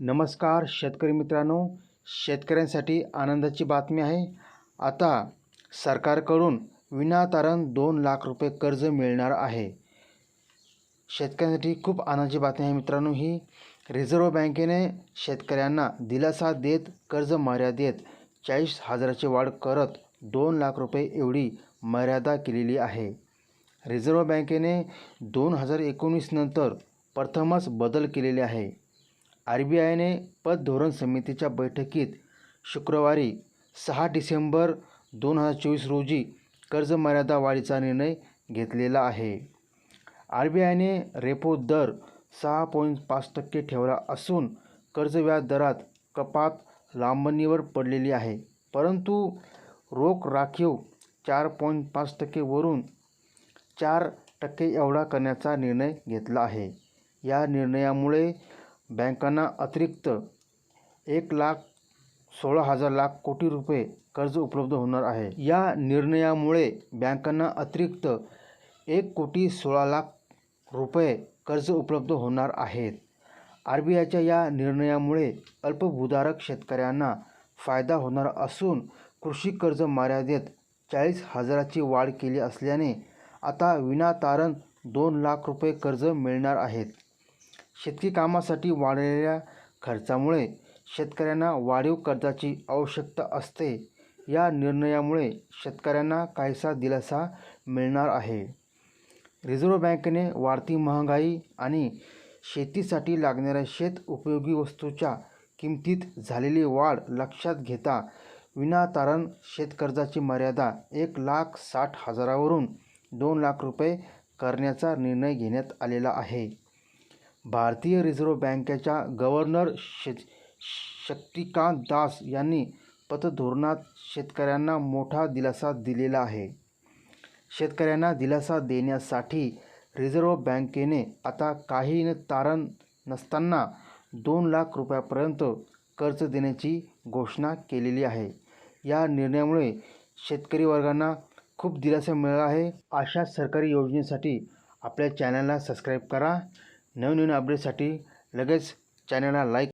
नमस्कार शेतकरी मित्रांनो शेतकऱ्यांसाठी आनंदाची बातमी आहे. आता सरकारकडून विनातारण दोन लाख रुपये कर्ज मिळणार आहे. शेतकऱ्यांसाठी खूप आनंदाची बातमी आहे मित्रांनो ही. रिझर्व्ह बँकेने शेतकऱ्यांना दिलासा देत कर्ज मर्यादेत चाळीस हजाराची वाढ करत दोन लाख रुपये एवढी मर्यादा केलेली आहे. रिझर्व्ह बँकेने दोन हजार एकोणीस नंतर प्रथमच बदल केलेले आहे. आर बी आयने पतधोरण समितीच्या बैठकीत शुक्रवारी सहा डिसेंबर दोन हजार चोवीस रोजी कर्जमर्यादा वाढीचा निर्णय घेतलेला आहे. आर बी आयने रेपो दर सहा पॉईंट पाच टक्के ठेवला असून कर्ज व्याज दरात कपात लांबणीवर पडलेली आहे. परंतु रोख राखीव चार पॉईंट पाच टक्केवरून चार टक्के एवढा करण्याचा निर्णय घेतला आहे. या निर्णयामुळे बँकांना अतिरिक्त एक लाख सोळा हजार लाख कोटी रुपये कर्ज उपलब्ध होणार आहे. या निर्णयामुळे बँकांना अतिरिक्त एक कोटी सोळा लाख रुपये कर्ज उपलब्ध होणार आहेत. आर बी आयच्या या निर्णयामुळे अल्पभूधारक शेतकऱ्यांना फायदा होणार असून कृषी कर्ज मर्यादेत चाळीस हजाराची वाढ केली असल्याने आता विनातारण दोन लाख रुपये कर्ज मिळणार आहेत. शेतकी कामासाठी वाढलेल्या खर्चामुळे शेतकऱ्यांना वाढीव कर्जाची आवश्यकता असते. या निर्णयामुळे शेतकऱ्यांना काहीसा दिलासा मिळणार आहे. रिझर्व्ह बँकेने वाढती महागाई आणि शेतीसाठी लागणाऱ्या शेत उपयोगी वस्तूच्या किमतीत झालेली वाढ लक्षात घेता विनातारण शेतकर्जाची मर्यादा एक लाख साठ हजारावरून दोन लाख रुपये करण्याचा निर्णय घेण्यात आलेला आहे. भारतीय रिझर्व्ह बँकेच्या गव्हर्नर शेत शक्तिकांत दास यांनी पतधोरणात शेतकऱ्यांना मोठा दिलासा दिलेला आहे. शेतकऱ्यांना दिलासा देण्यासाठी रिझर्व्ह बँकेने आता काही न तारण नसताना दोन लाख रुपयापर्यंत कर्ज देण्याची घोषणा केलेली आहे. या निर्णयामुळे शेतकरी वर्गांना खूप दिलासा मिळाला आहे. अशा सरकारी योजनेसाठी आपल्या चॅनलला सबस्क्राईब करा. नवनवीन अपडेटसाठी लगेच चॅनलला लाईक